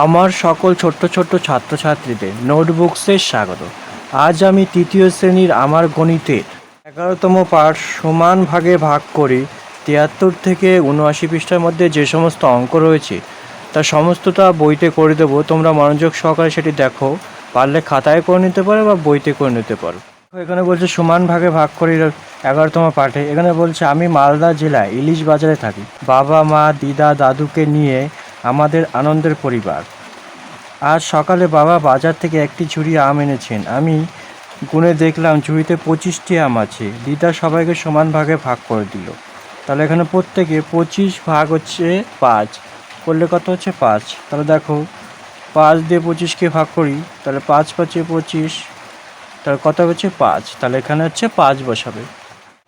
আমার সকল ছোট্ট ছোট্ট ছাত্রছাত্রীদের নোটবুকসের স্বাগত। আজ আমি তৃতীয় শ্রেণির আমার গণিতের এগারোতম পাঠ সমান ভাগে ভাগ করি তিয়াত্তর থেকে উনআশি পৃষ্ঠার মধ্যে যে সমস্ত অঙ্ক রয়েছে, তা সমস্তটা বইতে করে দেবো। তোমরা মনোযোগ সহকারে সেটি দেখো। পারলে খাতায় করে নিতে পারো বা বইতে করে নিতে পারো। এখানে বলছে সমান ভাগে ভাগ করি এগারোতম পাঠে। এখানে বলছে, আমি মালদা জেলায় ইলিশ বাজারে থাকি। বাবা, মা, দিদা, দাদুকে নিয়ে আমাদের আনন্দের পরিবার। আজ সকালে বাবা বাজার থেকে একটি ঝুড়ি আম এনেছেন। আমি গুনে দেখলাম ঝুড়িতে পঁচিশটি আম আছে। দিদা সবাইকে সমান ভাগে ভাগ করে দিল। তাহলে এখানে প্রত্যেকে পঁচিশ ভাগ হচ্ছে পাঁচ। করলে কত হচ্ছে পাঁচ? তাহলে দেখো, পাঁচ দিয়ে পঁচিশকে ভাগ করি, তাহলে পাঁচ পাঁচে পঁচিশ, তাহলে কত হচ্ছে পাঁচ? তাহলে এখানে হচ্ছে পাঁচ বসাবে।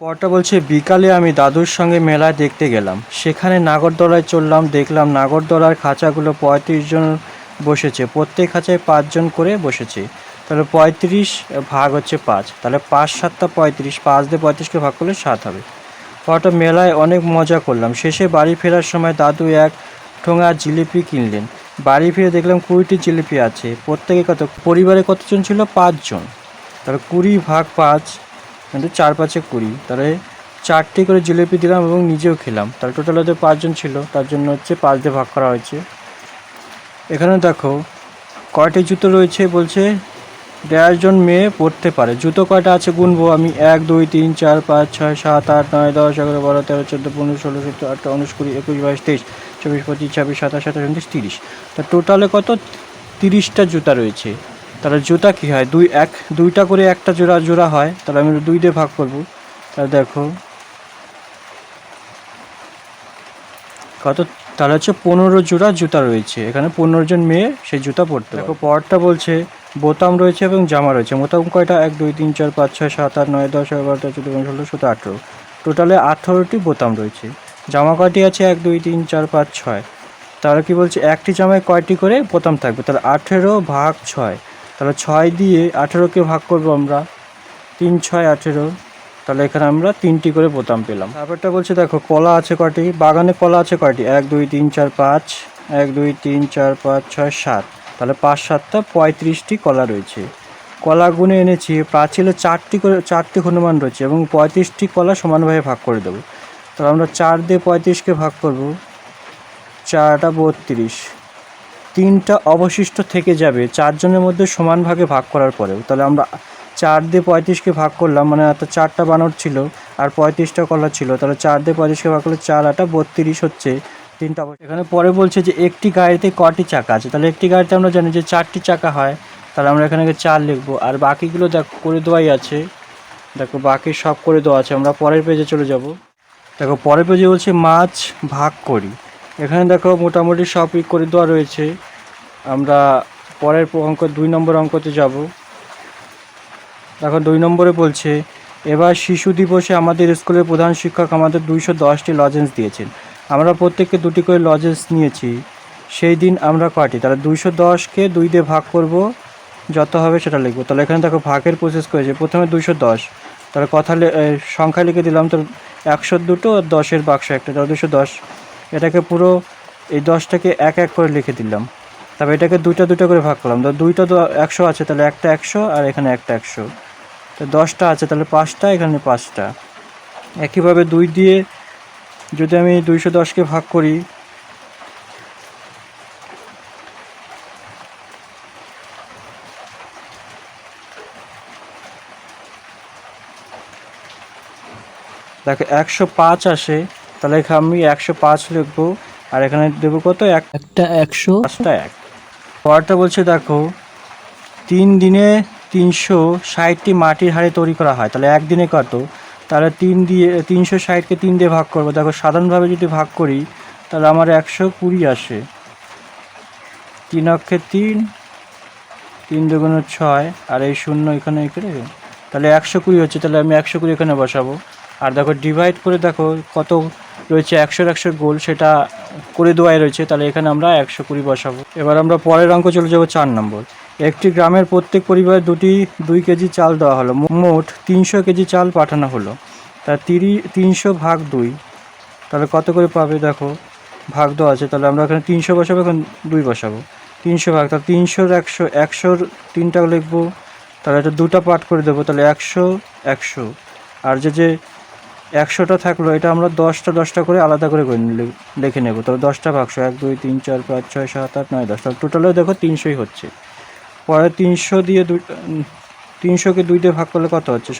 পরটা বলছে, বিকালে আমি দাদুর সঙ্গে মেলায় দেখতে গেলাম। সেখানে নাগরদোলায় চললাম, দেখলাম নাগরদোলার খাঁচাগুলো পঁয়ত্রিশ জন বসেছে। প্রত্যেক খাঁচায় পাঁচজন করে বসেছে। তাহলে পঁয়ত্রিশ ভাগ হচ্ছে পাঁচ। তাহলে পাঁচ সাতটা পঁয়ত্রিশ। পাঁচ দিয়ে পঁয়ত্রিশকে ভাগ করলে সাত হবে। পরটা মেলায় অনেক মজা করলাম। শেষে বাড়ি ফেরার সময় দাদু এক ঠোঙা জিলিপি কিনলেন। বাড়ি ফিরে দেখলাম কুড়িটি জিলিপি আছে। প্রত্যেকে কত? পরিবারে কতজন ছিল? পাঁচজন। তাহলে কুড়ি ভাগ পাঁচ কিন্তু চার পাঁচে কুড়ি। তাহলে চারটি করে জিলিপি দিলাম এবং নিজেও খেলাম। তাহলে টোটাল ওদের পাঁচজন ছিল, তার জন্য হচ্ছে পাঁচ দিয়ে ভাগ করা হয়েছে। এখানে দেখো, কয়টি জুতো রয়েছে বলছে, দেড় জন মেয়ে পড়তে পারে। জুতো কয়টা আছে গুনবো আমি? এক, দুই, তিন, চার, পাঁচ, ছয়, সাত, আট, নয়, দশ, এগারো, বারো, তেরো, চোদ্দ, পনেরো, ষোলো সতেরো আঠারো উনিশ, কুড়ি, একুশ, বাইশ, তেইশ, চব্বিশ, পঁচিশ, ছাব্বিশ, সাতাশ, আঠাশ, উনত্রিশ, তিরিশ। তা টোটালে কত? তিরিশটা জুতা রয়েছে। তাহলে জুতা কী হয়? দুই এক, দুইটা করে একটা জোড়া জোড়া হয়। তাহলে আমি দুই দিয়ে ভাগ করব। তাহলে দেখো। কত? তাহলে হচ্ছে পনেরো জোড়া জুতা রয়েছে। এখানে পনেরো জন মেয়ে সেই জুতা পরতে দেখো, পরটা বলছে বোতাম রয়েছে এবং জামা রয়েছে। বোতাম কয়টা? এক, দুই, তিন, চার, পাঁচ, ছয়, সাত, আট, নয়, দশ, এগারো তেরো, চোদ্দ, পনেরো, ষোলো, সতেরো, আঠেরো। টোটালে আঠেরোটি বোতাম রয়েছে। জামা কয়টি আছে? এক, দুই, তিন, চার, পাঁচ, ছয়। তাহলে কি বলছে? একটি জামায় কয়টি করে বোতাম থাকবে? তাহলে আঠেরো ভাগ ছয়। তাহলে ছয় দিয়ে আঠেরোকে ভাগ করব আমরা। তিন, ছয়, আঠেরো। তাহলে এখানে আমরা তিনটি করে বোতাম পেলাম। তারপরটা বলছে, দেখো, কলা আছে কয়টি? বাগানে কলা আছে কয়টি? এক, দুই, তিন, চার, পাঁচ। এক, দুই, তিন, চার, পাঁচ, ছয়, সাত। তাহলে পাঁচ সাতটা পঁয়ত্রিশটি কলা রয়েছে। কলা গুনে এনেছি, প্রাচীলে চারটি করে, চারটি হনুমান রয়েছে এবং পঁয়ত্রিশটি কলা সমানভাবে ভাগ করে দেবো। তাহলে আমরা চার দিয়ে পঁয়ত্রিশকে ভাগ করব। চারটা বত্রিশ। তিনটা অবশিষ্ট থেকে যাবে। চারজনের মধ্যে সমান ভাগে ভাগ করার পরেও। তাহলে আমরা চার দিয়ে পঁয়ত্রিশকে ভাগ করলাম মানে এত চারটা বানর ছিল আর পঁয়ত্রিশটা কলা ছিল। তাহলে চার দিয়ে পঁয়ত্রিশকে ভাগ করলে চার আটা বত্রিশ হচ্ছে তিনটা। এখানে পরে বলছে যে একটি গাড়িতে কটি চাকা আছে। তাহলে একটি গাড়িতে আমরা জানি যে চারটি চাকা হয়। তাহলে আমরা এখানে চার লিখব। আর বাকিগুলো দেখ, করে দেওয়াই আছে। দেখো, বাকি সব করে দেওয়া আছে। আমরা পরের পেজে চলে যাব। দেখো, পরের পেজে বলছে মাছ ভাগ করি। এখানে দেখো মোটামুটি সবই করে দেওয়া রয়েছে। আমরা পরের অঙ্ক, দুই নম্বর অঙ্কতে যাব। দেখো দুই নম্বরে বলছে, এবার শিশু দিবসে আমাদের স্কুলের প্রধান শিক্ষক আমাদের দুইশো দশটি লজেন্স দিয়েছেন। আমরা প্রত্যেককে দুটি করে লজেন্স নিয়েছি। সেই দিন আমরা কয়টি? তাহলে দুইশো দশকে দুই দিয়ে ভাগ করব, যত হবে সেটা লিখব। তাহলে এখানে দেখো ভাগের প্রসেস করেছে। প্রথমে দুইশো দশ। তাহলে কথা সংখ্যা লিখে দিলাম তো একশো দুটো দশের বাক্স একটা, তাহলে দুশো দশ এটাকে পুরো এই দশটাকে এক এক করে লিখে দিলাম। তারপর এটাকে দুইটা দুটো করে ভাগ করলাম। তো দুইটা একশো আছে, তাহলে একটা একশো আর এখানে একটা একশো। তো দশটা আছে, তাহলে পাঁচটা, এখানে পাঁচটা। একইভাবে দুই দিয়ে যদি আমি দুইশো দশকে ভাগ করি, দেখো একশো পাঁচ আসে তাহলে আমি একশো পাঁচ লিখব আর এখানে দেবো কত? একটা একশো। পাঁচটা এক। পরটা বলছে দেখো তিন দিনে তিনশো ষাটটি মাটির হাড়ি তৈরি করা হয়। তাহলে একদিনে কত? তাহলে তিন দিয়ে তিনশো ষাটকে তিন দিয়ে ভাগ করব। দেখো সাধারণভাবে যদি ভাগ করি তাহলে আমার একশো কুড়ি আসে। তিন অক্ষে তিন তিন দুগুণ ছয় আর এই শূন্য এখানে এখানে। তাহলে একশো কুড়ি হচ্ছে তাহলে আমি একশো কুড়ি এখানে বসাবো। আর দেখো ডিভাইড করে দেখো কত রয়েছে একশোর একশো গোল, সেটা করে দেওয়াই রয়েছে। তাহলে এখানে আমরা একশো কুড়ি বসাবো। এবার আমরা পরের অঙ্ক চলে যাব চার নম্বর। একটি গ্রামের প্রত্যেক পরিবারে দুটি দুই কেজি চাল দেওয়া হলো। মোট তিনশো কেজি চাল পাঠানো হলো। তা তিরি তিনশো ভাগ দুই। তাহলে কত করে পাবে দেখো? ভাগ দেওয়া আছে। তাহলে আমরা এখানে তিনশো বসাবো, এখন দুই বসাবো। তিনশো ভাগ, তাহলে তিনশোর একশো, একশোর তিনটা লিখব। তাহলে এটা দুটো পার্ট করে দেবো। তাহলে একশো একশো। আর যে যে একশোটা থাকল এটা আমরা দশটা দশটা করে আলাদা করে করে লিখে নেব। তাহলে দশটা বাক্স এক দুই তিন চার পাঁচ ছয় সাত আট নয় দশ তাহলে দেখো তিনশোই হচ্ছে। পরে তিনশো দিয়ে উম, তিনশোকে দুই দিয়ে ভাগ করলে কত হচ্ছে?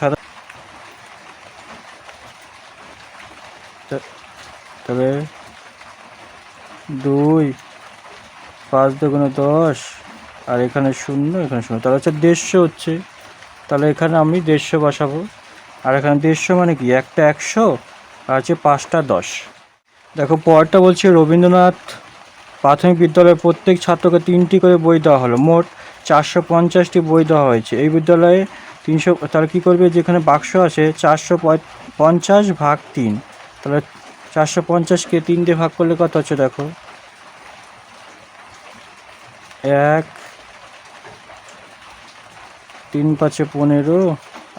তা- তবে দুই পাঁচ দুগুণে দশ আর এখানে শূন্য এখানে শূন্য তাহলে হচ্ছে দেড়শো হচ্ছে। তাহলে এখানে আমি দেড়শো বসাবো। আর এখানে দেড়শো মানে কি? একটা একশো, আর হচ্ছে পাঁচটা দশ। দেখো পরটা বলছে রবীন্দ্রনাথ প্রাথমিক বিদ্যালয়ের প্রত্যেক ছাত্রকে তিনটি করে বই দেওয়া হলো। মোট চারশো পঞ্চাশটি বই দেওয়া হয়েছে। এই বিদ্যালয়ে তিনশো, তাহলে কী করবে? যেখানে বাক্স আছে, চারশো পঞ্চাশ ভাগ তিন। তাহলে চারশো পঞ্চাশকে তিন দিয়ে ভাগ করলে কত হচ্ছে দেখো? এক, তিন পাঁচে পনেরো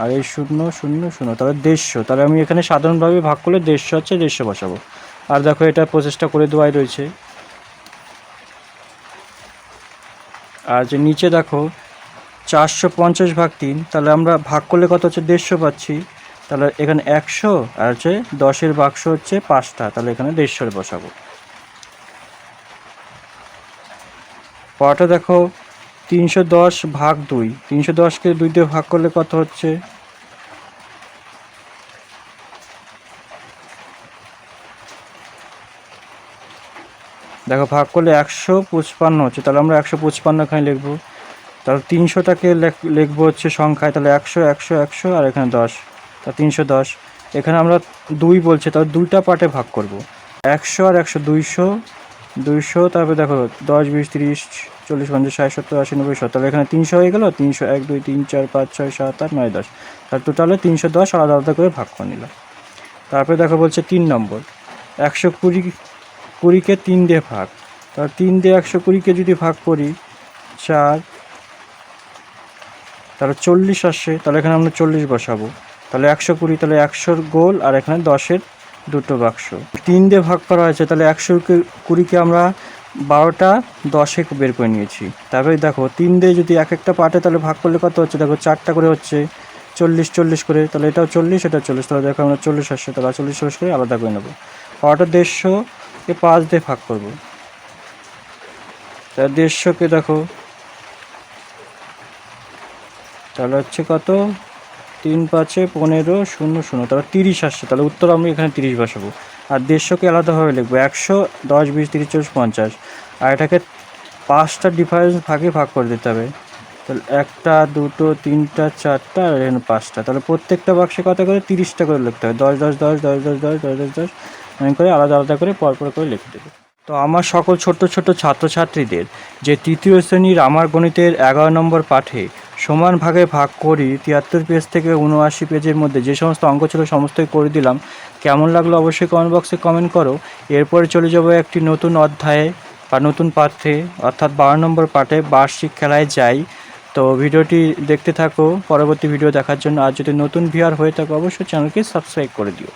আর এই শূন্য শূন্য শূন্য। তাহলে দেড়শো। তাহলে আমি এখানে সাধারণভাবে ভাগ করলে দেড়শো হচ্ছে দেড়শো বসাবো। আর দেখো এটা প্রচেষ্টা করে দেওয়াই রয়েছে। আর যে নিচে দেখো, চারশো পঞ্চাশ ভাগ তিন। তাহলে আমরা ভাগ করলে কত হচ্ছে? দেড়শো পাচ্ছি। তাহলে এখানে একশো আর হচ্ছে দশের বাক্স হচ্ছে পাঁচটা। তাহলে এখানে দেড়শোর বসাবো। পরটা দেখো তিনশো দশ ভাগ দুই। তিনশো দশকে দুই দিয়ে ভাগ করলে কত হচ্ছে? দেখো, ভাগ করলে একশো পঁচপান্ন হচ্ছে। তাহলে আমরা একশো পঁচপান্ন এখানে লিখব। তাহলে তিনশোটাকে লেখ- লিখব হচ্ছে সংখ্যায়। তাহলে একশো একশো একশো আর এখানে দশ। তা তিনশো দশ। এখানে আমরা দুই বলছে, তাহলে দুইটা পার্টে ভাগ করব। একশো আর একশো দুইশো দুইশো, তারপরে দেখো, দশ, বিশ, তিরিশ চল্লিশ পঞ্চাশ, ষাট, সত্তর, আশি, নব্বই, সত্তর। এখানে তিনশো হয়ে গেলো, তিনশো এক, দুই, তিন, চার, পাঁচ, ছয়, সাত, আট, নয়, দশ। তার টোটালে তিনশো দশ আলাদা আলাদা করে ভাগ করে নিলাম। তারপরে দেখো বলছে তিন নম্বর। একশো কুড়ি কুড়িকে তিন দিয়ে ভাগ। তাহলে তিন দিয়ে একশো কুড়িকে যদি ভাগ করি, চার, তাহলে চল্লিশ আসে। তাহলে এখানে আমরা চল্লিশ বসাবো। তাহলে একশো কুড়ি, তাহলে একশোর গোল, আর এখানে দশের দুটো বাক্স। তিন দিয়ে ভাগ করা হয়েছে, তাহলে একশো কুড়িকে আমরা বারোটা দশে বের করে নিয়েছি। তারপরে দেখো, তিন দিয়ে যদি এক একটা পার্টে তাহলে ভাগ করলে কত হচ্ছে? দেখো, চারটা করে হচ্ছে, চল্লিশ চল্লিশ করে, তাহলে এটাও চল্লিশ এটাও চল্লিশ, তাহলে দেখো আমরা চল্লিশ আসছে, তাহলে চল্লিশ চল্লিশ করে আলাদা করে নেব। পাওয়াটা দেড়শোকে পাঁচ দিয়ে ভাগ করব। তাহলে দেড়শোকে দেখো, তাহলে হচ্ছে কত? তিন পাঁচে পনেরো, শূন্য শূন্য, তাহলে তিরিশ আসছে, তাহলে উত্তর আমি এখানে তিরিশ বসাবো। আর দেড়শোকে আলাদাভাবে লিখব, একশো, দশ, বিশ, তিরিশ, চল্লিশ, পঞ্চাশ। আর এটাকে পাঁচটা ডিফারেন্স ভাগে ভাগ করে দিতে হবে। তাহলে একটা, দুটো, তিনটা, চারটা, আর এখানে পাঁচটা। তাহলে প্রত্যেকটা বাক্সে কত করে? তিরিশটা করে লিখতে হবে। দশ দশ দশ দশ দশ দশ দশ দশ দশ এমন করে আলাদা আলাদা করে পরপর করে লিখে দেবে তো আমার সকল ছোট্ট ছোট্ট ছাত্রছাত্রীদের যে তৃতীয় শ্রেণির আমার গণিতের এগারো নম্বর পাঠে সমান ভাগে ভাগ করি তিয়াত্তর পেজ থেকে উনআশি পেজের মধ্যে যে সমস্ত অঙ্ক ছিল সমস্তই করে দিলাম। কেমন লাগল অবশ্যই কমেন্ট বক্সে কমেন্ট করো। এরপরে চলে যাব একটি নতুন অধ্যায়ে। বা নতুন পাঠে অর্থাৎ বারো নম্বর পাঠে বার্ষিক খেলায় যাই। তো ভিডিওটি দেখতে থাকো, পরবর্তী ভিডিও দেখার জন্য। আর যদি নতুন ভিউয়ার হয়ে থাকো, অবশ্যই চ্যানেলকে সাবস্ক্রাইব করে দিও।